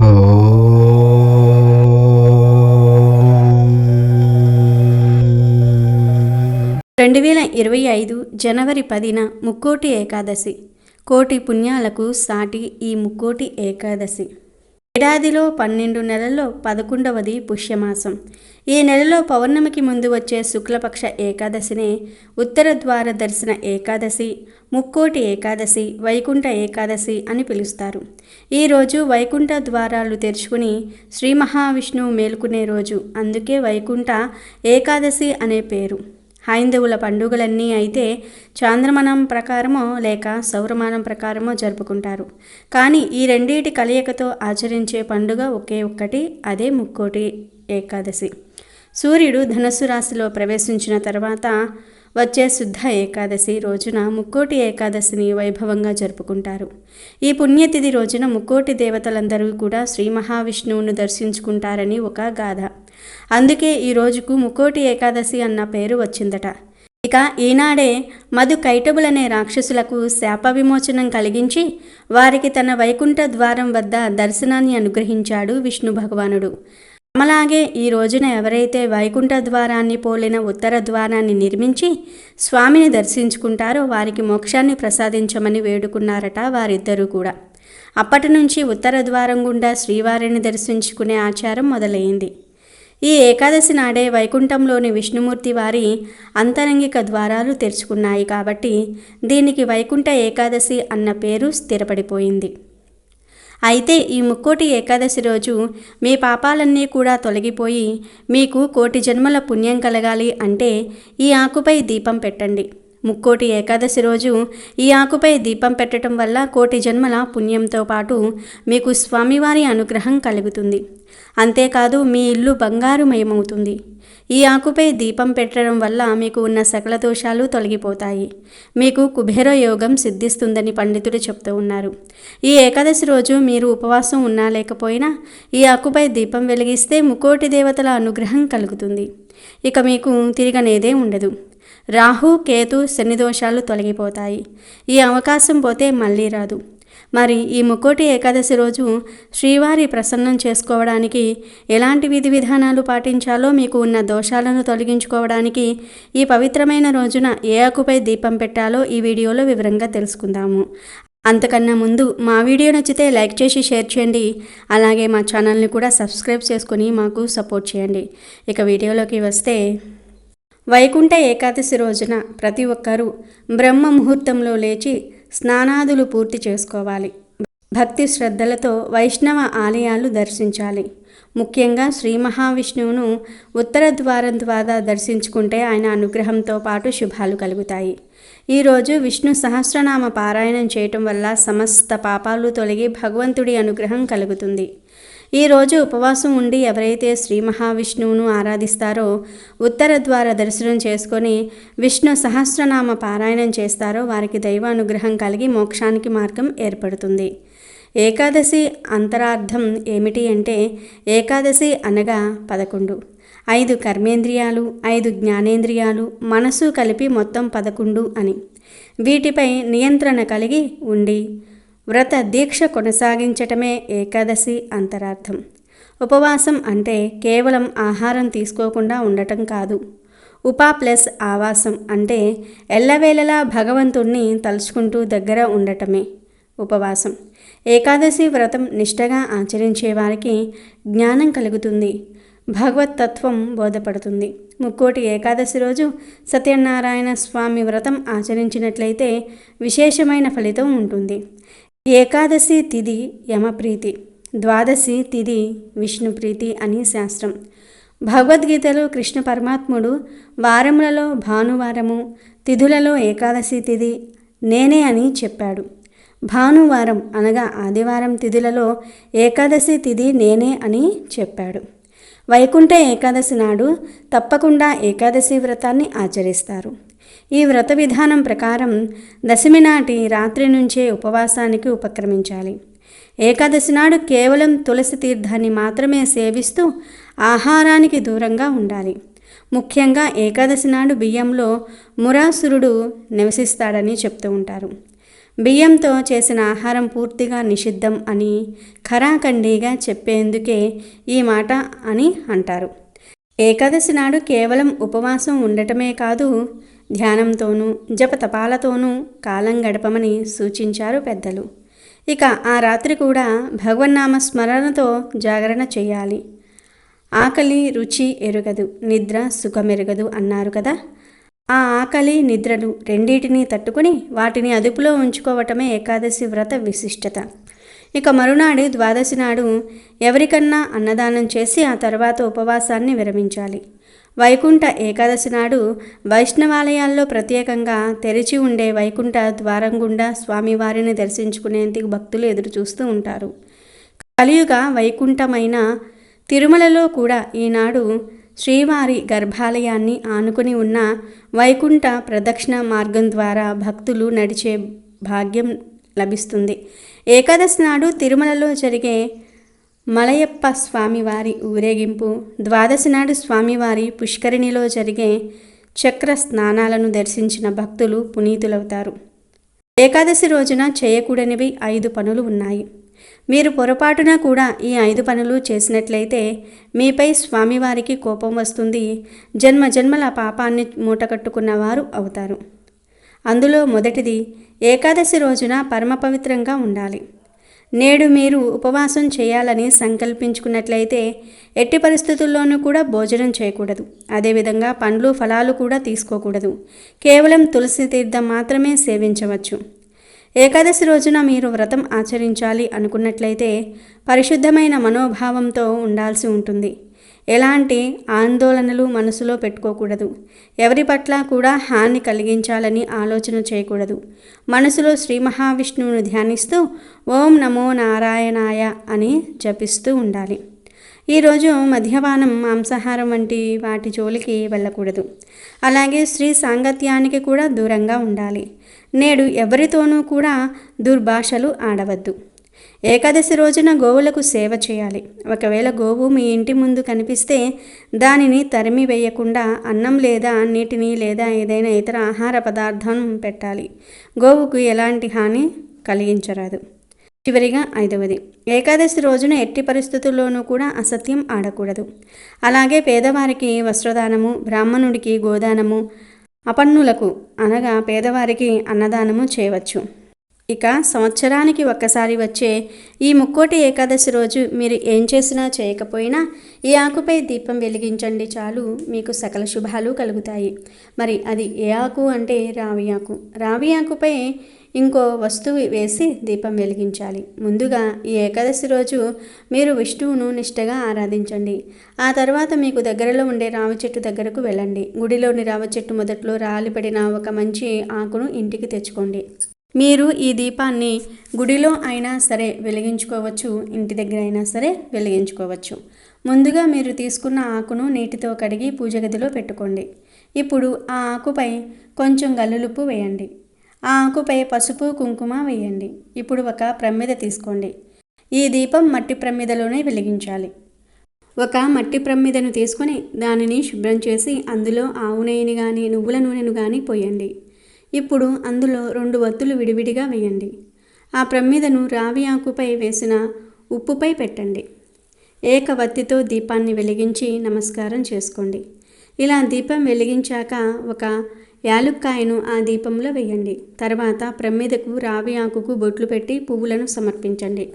రెండు వేల ఇరవై ఐదు జనవరి పదిన ముక్కోటి ఏకాదశి. కోటి పుణ్యాలకు సాటి ఈ ముక్కోటి ఏకాదశి. ఏడాదిలో పన్నెండు నెలల్లో పదకొండవది పుష్యమాసం. ఈ నెలలో పౌర్ణమికి ముందు వచ్చే శుక్లపక్ష ఏకాదశినే ఉత్తర ద్వార దర్శన ఏకాదశి ముక్కోటి ఏకాదశి వైకుంఠ ఏకాదశి అని పిలుస్తారు. ఈరోజు వైకుంఠ ద్వారాలు తెరుచుకుని శ్రీ మహావిష్ణువు మేలుకునే రోజు. అందుకే వైకుంఠ ఏకాదశి అనే పేరు. హైందవుల పండుగలన్నీ అయితే చాంద్రమానం ప్రకారమో లేక సౌరమానం ప్రకారమో జరుపుకుంటారు. కానీ ఈ రెండింటి కలయికతో ఆచరించే పండుగ ఒకే ఒక్కటి అదే ముక్కోటి ఏకాదశి. సూర్యుడు ధనస్సు రాశిలో ప్రవేశించిన తర్వాత వచ్చే శుద్ధ ఏకాదశి రోజున ముక్కోటి ఏకాదశిని వైభవంగా జరుపుకుంటారు. ఈ పుణ్యతిథి రోజున ముక్కోటి దేవతలందరూ కూడా శ్రీ మహావిష్ణువును దర్శించుకుంటారని ఒక గాథ. అందుకే ఈ రోజుకు ముకోటి ఏకాదశి అన్న పేరు వచ్చిందట. ఇక ఈనాడే మధు కైటబులనే రాక్షసులకు శాప విమోచనం కలిగించి వారికి తన వైకుంఠ ద్వారం వద్ద దర్శనాన్ని అనుగ్రహించాడు విష్ణు భగవానుడు. అలాగే ఈ రోజున ఎవరైతే వైకుంఠ ద్వారాన్ని పోలిన ఉత్తర ద్వారాన్ని నిర్మించి స్వామిని దర్శించుకుంటారో వారికి మోక్షాన్ని ప్రసాదించమని వేడుకున్నారట వారిద్దరూ కూడా. అప్పటి నుంచి ఉత్తర ద్వారం గుండా శ్రీవారిని దర్శించుకునే ఆచారం మొదలైంది. ఈ ఏకాదశి నాడే వైకుంఠంలోని విష్ణుమూర్తి వారి అంతరంగిక ద్వారాలు తెరుచుకున్నాయి కాబట్టి దీనికి వైకుంఠ ఏకాదశి అన్న పేరు స్థిరపడిపోయింది. అయితే ఈ ముక్కోటి ఏకాదశి రోజు మీ పాపాలన్నీ కూడా తొలగిపోయి మీకు కోటి జన్మల పుణ్యం కలగాలి అంటే ఈ ఆకుపై దీపం పెట్టండి. ముక్కోటి ఏకాదశి రోజు ఈ ఆకుపై దీపం పెట్టడం వల్ల కోటి జన్మల పుణ్యంతో పాటు మీకు స్వామివారి అనుగ్రహం కలుగుతుంది. అంతేకాదు మీ ఇల్లు బంగారుమయమవుతుంది. ఈ ఆకుపై దీపం పెట్టడం వల్ల మీకు ఉన్న సకల దోషాలు తొలగిపోతాయి. మీకు కుబేర యోగం సిద్ధిస్తుందని పండితుడు చెప్తూ ఉన్నారు. ఈ ఏకాదశి రోజు మీరు ఉపవాసం ఉన్నా లేకపోయినా ఈ ఆకుపై దీపం వెలిగిస్తే ముకోటి దేవతల అనుగ్రహం కలుగుతుంది. ఇక మీకు తిరగనేదే ఉండదు. రాహు కేతు శని దోషాలు తొలగిపోతాయి. ఈ అవకాశం పోతే మళ్ళీ రాదు. మరి ఈ ముక్కోటి ఏకాదశి రోజు శ్రీవారి ప్రసన్నం చేసుకోవడానికి ఎలాంటి విధి విధానాలు పాటించాలో మీకు ఉన్న దోషాలను తొలగించుకోవడానికి ఈ పవిత్రమైన రోజున ఏ ఆకుపై దీపం పెట్టాలో ఈ వీడియోలో వివరంగా తెలుసుకుందాము. అంతకన్నా ముందు మా వీడియో నచ్చితే లైక్ చేసి షేర్ చేయండి. అలాగే మా ఛానల్ని కూడా సబ్స్క్రైబ్ చేసుకొని మాకు సపోర్ట్ చేయండి. ఇక వీడియోలోకి వస్తే వైకుంఠ ఏకాదశి రోజున ప్రతి ఒక్కరూ బ్రహ్మ ముహూర్తంలో లేచి స్నానాదులు పూర్తి చేసుకోవాలి. భక్తి శ్రద్ధలతో వైష్ణవ ఆలయాలు దర్శించాలి. ముఖ్యంగా శ్రీ మహావిష్ణువును ఉత్తర ద్వారం ద్వారా దర్శించుకుంటే ఆయన అనుగ్రహంతో పాటు శుభాలు కలుగుతాయి. ఈరోజు విష్ణు సహస్రనామ పారాయణం చేయటం వల్ల సమస్త పాపాలు తొలగి భగవంతుడి అనుగ్రహం కలుగుతుంది. ఈరోజు ఉపవాసం ఉండి ఎవరైతే శ్రీ మహావిష్ణువును ఆరాధిస్తారో ఉత్తర ద్వార దర్శనం చేసుకొని విష్ణు సహస్రనామ పారాయణం చేస్తారో వారికి దైవానుగ్రహం కలిగి మోక్షానికి మార్గం ఏర్పడుతుంది. ఏకాదశి అంతరార్థం ఏమిటి అంటే ఏకాదశి అనగా పదకొండు. ఐదు కర్మేంద్రియాలు ఐదు జ్ఞానేంద్రియాలు మనసు కలిపి మొత్తం పదకొండు అని. వీటిపై నియంత్రణ కలిగి ఉండి వ్రత దీక్ష కొనసాగించటమే ఏకాదశి అంతరార్థం. ఉపవాసం అంటే కేవలం ఆహారం తీసుకోకుండా ఉండటం కాదు. ఉపా ప్లస్ ఆవాసం అంటే ఎల్లవేళలా భగవంతుణ్ణి తలుచుకుంటూ దగ్గర ఉండటమే ఉపవాసం. ఏకాదశి వ్రతం నిష్టగా ఆచరించే వారికి జ్ఞానం కలుగుతుంది. భగవతత్వం బోధపడుతుంది. ముక్కోటి ఏకాదశి రోజు సత్యనారాయణ స్వామి వ్రతం ఆచరించినట్లయితే విశేషమైన ఫలితం ఉంటుంది. ఏకాదశి తిథి యమప్రీతి ద్వాదశి తిథి విష్ణుప్రీతి అని శాస్త్రం. భగవద్గీతలో కృష్ణ పరమాత్ముడు వారములలో భానువారము తిథులలో ఏకాదశి తిథి నేనే అని చెప్పాడు. భానువారం అనగా ఆదివారం తిథులలో ఏకాదశి తిథి నేనే అని చెప్పాడు. వైకుంఠ ఏకాదశి నాడు తప్పకుండా ఏకాదశి వ్రతాన్ని ఆచరిస్తారు. ఈ వ్రత విధానం ప్రకారం దశమి నాటి రాత్రి నుంచే ఉపవాసానికి ఉపక్రమించాలి. ఏకాదశి నాడు కేవలం తులసి తీర్థాన్ని మాత్రమే సేవిస్తూ ఆహారానికి దూరంగా ఉండాలి. ముఖ్యంగా ఏకాదశి నాడు బియ్యంలో మురాసురుడు నివసిస్తాడని చెప్తూ ఉంటారు. బియ్యంతో చేసిన ఆహారం పూర్తిగా నిషిద్ధం అని ఖరాఖండిగా చెప్పేందుకే ఈ మాట అని అంటారు. ఏకాదశి నాడు కేవలం ఉపవాసం ఉండటమే కాదు ధ్యానంతోనూ జపతపాలతోనూ కాలం గడపమని సూచించారు పెద్దలు. ఇక ఆ రాత్రి కూడా భగవన్నామ స్మరణతో జాగరణ చేయాలి. ఆకలి రుచి ఎరుగదు నిద్ర సుఖమెరుగదు అన్నారు కదా. ఆ ఆకలి నిద్రలు రెండింటినీ తట్టుకుని వాటిని అదుపులో ఉంచుకోవటమే ఏకాదశి వ్రత విశిష్టత. ఇక మరునాడు ద్వాదశి నాడు ఎవరికన్నా అన్నదానం చేసి ఆ తర్వాత ఉపవాసాన్ని విరమించాలి. వైకుంఠ ఏకాదశి నాడు వైష్ణవాలయాల్లో ప్రత్యేకంగా తెరిచి ఉండే వైకుంఠ ద్వారం గుండా స్వామివారిని దర్శించుకునేందుకు భక్తులు ఎదురు చూస్తూ ఉంటారు. కలియుగ వైకుంఠమైన తిరుమలలో కూడా ఈనాడు శ్రీవారి గర్భాలయాన్ని ఆనుకుని ఉన్న వైకుంఠ ప్రదక్షిణ మార్గం ద్వారా భక్తులు నడిచే భాగ్యం లభిస్తుంది. ఏకాదశి నాడు తిరుమలలో జరిగే మలయప్ప స్వామివారి ఊరేగింపు ద్వాదశి నాడు స్వామివారి పుష్కరిణిలో జరిగే చక్ర స్నానాలను దర్శించిన భక్తులు పునీతులవుతారు. ఏకాదశి రోజున చేయకూడనివి ఐదు పనులు ఉన్నాయి. మీరు పొరపాటున కూడా ఈ ఐదు పనులు చేసినట్లయితే మీపై స్వామివారికి కోపం వస్తుంది జన్మ జన్మల పాపాన్ని మూటకట్టుకున్న వారు అవుతారు. అందులో మొదటిది ఏకాదశి రోజున పరమ పవిత్రంగా ఉండాలి. నేడు మీరు ఉపవాసం చేయాలని సంకల్పించుకున్నట్లయితే ఎట్టి పరిస్థితుల్లోనూ కూడా భోజనం చేయకూడదు. అదేవిధంగా పండ్లు ఫలాలు కూడా తీసుకోకూడదు. కేవలం తులసి తీర్థం మాత్రమే సేవించవచ్చు. ఏకాదశి రోజున మీరు వ్రతం ఆచరించాలి అనుకున్నట్లయితే పరిశుద్ధమైన మనోభావంతో ఉండాల్సి ఉంటుంది. ఎలాంటి ఆందోళనలు మనసులో పెట్టుకోకూడదు. ఎవరి పట్ల కూడా హాని కలిగించాలని ఆలోచన చేయకూడదు. మనసులో శ్రీ మహావిష్ణువును ధ్యానిస్తూ ఓం నమో నారాయణాయ అని జపిస్తూ ఉండాలి. ఈరోజు మద్యపానం మాంసాహారం వంటి వాటి జోలికి వెళ్ళకూడదు. అలాగే స్త్రీ సాంగత్యానికి కూడా దూరంగా ఉండాలి. నేడు ఎవరితోనూ కూడా దుర్భాషలు ఆడవద్దు. ఏకాదశి రోజున గోవులకు సేవ చేయాలి. ఒకవేళ గోవు మీ ఇంటి ముందు కనిపిస్తే దానిని తరిమి వేయకుండా అన్నం లేదా నీటిని లేదా ఏదైనా ఇతర ఆహార పదార్థం పెట్టాలి. గోవుకు ఎలాంటి హాని కలిగించరాదు. చివరిగా ఐదవది. ఏకాదశి రోజున ఎట్టి పరిస్థితుల్లోనూ కూడా అసత్యం ఆడకూడదు. అలాగే పేదవారికి వస్త్రదానము బ్రాహ్మణుడికి గోదానము అపన్నులకు అనగా పేదవారికి అన్నదానము చేయవచ్చు. ఇక సంవత్సరానికి ఒక్కసారి వచ్చే ఈ ముక్కోటి ఏకాదశి రోజు మీరు ఏం చేసినా చేయకపోయినా ఈ ఆకుపై దీపం వెలిగించండి చాలు. మీకు సకల శుభాలు కలుగుతాయి. మరి అది ఏ ఆకు అంటే రావి ఆకు? రావి ఆకుపై ఇంకో వస్తువు వేసి దీపం వెలిగించాలి. ముందుగా ఈ ఏకాదశి రోజు మీరు విష్ణువును నిష్టగా ఆరాధించండి. ఆ తర్వాత మీకు దగ్గరలో ఉండే రావి చెట్టు దగ్గరకు వెళ్ళండి. గుడిలోని రావి చెట్టు మొదట్లో రాలిపడిన ఒక మంచి ఆకును ఇంటికి తెచ్చుకోండి. మీరు ఈ దీపాన్ని గుడిలో అయినా సరే వెలిగించుకోవచ్చు ఇంటి దగ్గర అయినా సరే వెలిగించుకోవచ్చు. ముందుగా మీరు తీసుకున్న ఆకును నీటితో కడిగి పూజ గదిలో పెట్టుకోండి. ఇప్పుడు ఆ ఆకుపై కొంచెం గల్లులుప్పు వేయండి. ఆ ఆకుపై పసుపు కుంకుమ వేయండి. ఇప్పుడు ఒక ప్రమిద తీసుకోండి. ఈ దీపం మట్టి ప్రమిదలోనే వెలిగించాలి. ఒక మట్టి ప్రమిదను తీసుకొని దానిని శుభ్రం చేసి అందులో ఆవు నెయ్యిని కానీ నువ్వుల నూనెను కానీ పోయండి. ఇప్పుడు అందులో రెండు వత్తులు విడివిడిగా వేయండి. ఆ ప్రమిదను రావి ఆకుపై వేసిన ఉప్పుపై పెట్టండి. ఏక వత్తితో దీపాన్ని వెలిగించి నమస్కారం చేసుకోండి. ఇలా దీపం వెలిగించాక ఒక యాలుక్కాయను ఆ దీపంలో వేయండి. తర్వాత ప్రమిదకు రావి ఆకుకు బొట్లు పెట్టి పువ్వులను సమర్పించండి.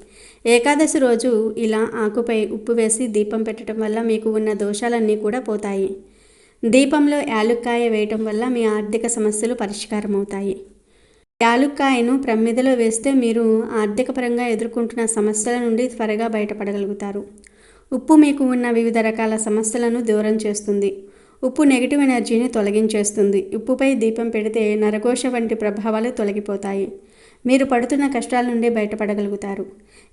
ఏకాదశి రోజు ఇలా ఆకుపై ఉప్పు వేసి దీపం పెట్టడం వల్ల మీకు ఉన్న దోషాలన్నీ కూడా పోతాయి. దీపంలో యాలుక్కాయ వేయటం వల్ల మీ ఆర్థిక సమస్యలు పరిష్కారం అవుతాయి యాలుక్కాయను ప్రమిదలో వేస్తే మీరు ఆర్థికపరంగా ఎదుర్కొంటున్న సమస్యల నుండి త్వరగా బయటపడగలుగుతారు. ఉప్పు మీకు ఉన్న వివిధ రకాల సమస్యలను దూరం చేస్తుంది. ఉప్పు నెగిటివ్ ఎనర్జీని తొలగించేస్తుంది. ఉప్పుపై దీపం పెడితే నరఘోష వంటి ప్రభావాలు తొలగిపోతాయి. మీరు పడుతున్న కష్టాల నుండి బయటపడగలుగుతారు.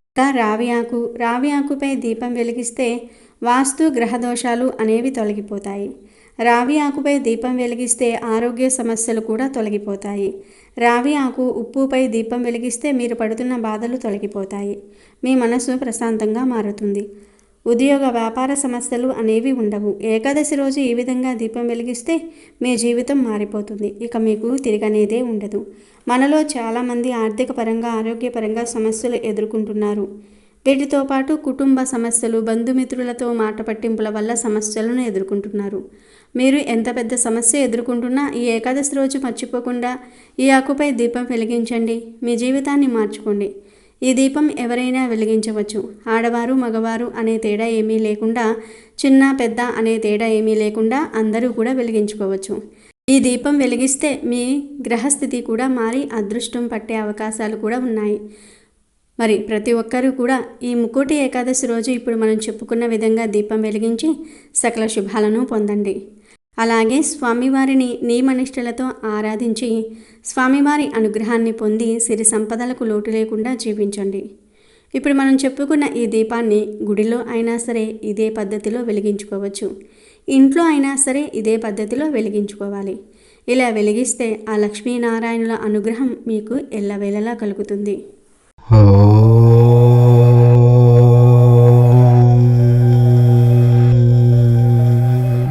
ఇంకా రావి ఆకు రావి ఆకుపై దీపం వెలిగిస్తే వాస్తు గ్రహదోషాలు అనేవి తొలగిపోతాయి. రావి ఆకుపై దీపం వెలిగిస్తే ఆరోగ్య సమస్యలు కూడా తొలగిపోతాయి. రావి ఆకు ఉప్పుపై దీపం వెలిగిస్తే మీరు పడుతున్న బాధలు తొలగిపోతాయి. మీ మనసు ప్రశాంతంగా మారుతుంది. ఉద్యోగ వ్యాపార సమస్యలు అనేవి ఉండవు. ఏకాదశి రోజు ఈ విధంగా దీపం వెలిగిస్తే మీ జీవితం మారిపోతుంది. ఇక మీకు తిరగనేదే ఉండదు. మనలో చాలామంది ఆర్థిక పరంగా ఆరోగ్యపరంగా సమస్యలు ఎదుర్కొంటున్నారు. వీటితో పాటు కుటుంబ సమస్యలు బంధుమిత్రులతో మాట పట్టింపుల వల్ల సమస్యలను ఎదుర్కొంటున్నారు. మీరు ఎంత పెద్ద సమస్య ఎదుర్కొంటున్నా ఈ ఏకాదశి రోజు మర్చిపోకుండా ఈ ఆకుపై దీపం వెలిగించండి. మీ జీవితాన్ని మార్చుకోండి. ఈ దీపం ఎవరైనా వెలిగించవచ్చు. ఆడవారు మగవారు అనే తేడా ఏమీ లేకుండా చిన్న పెద్ద అనే తేడా ఏమీ లేకుండా అందరూ కూడా వెలిగించుకోవచ్చు. ఈ దీపం వెలిగిస్తే మీ గ్రహస్థితి కూడా మారి అదృష్టం పట్టే అవకాశాలు కూడా ఉన్నాయి. మరి ప్రతి ఒక్కరూ కూడా ఈ ముక్కోటి ఏకాదశి రోజు ఇప్పుడు మనం చెప్పుకున్న విధంగా దీపం వెలిగించి సకల శుభాలను పొందండి. అలాగే స్వామివారిని నియమనిష్టలతో ఆరాధించి స్వామివారి అనుగ్రహాన్ని పొంది సిరి సంపదలకు లోటు లేకుండా జీవించండి. ఇప్పుడు మనం చెప్పుకున్న ఈ దీపాన్ని గుడిలో అయినా సరే ఇదే పద్ధతిలో వెలిగించుకోవచ్చు. ఇంట్లో అయినా సరే ఇదే పద్ధతిలో వెలిగించుకోవాలి. ఇలా వెలిగిస్తే ఆ లక్ష్మీనారాయణుల అనుగ్రహం మీకు ఎల్లవేళలా కలుగుతుంది.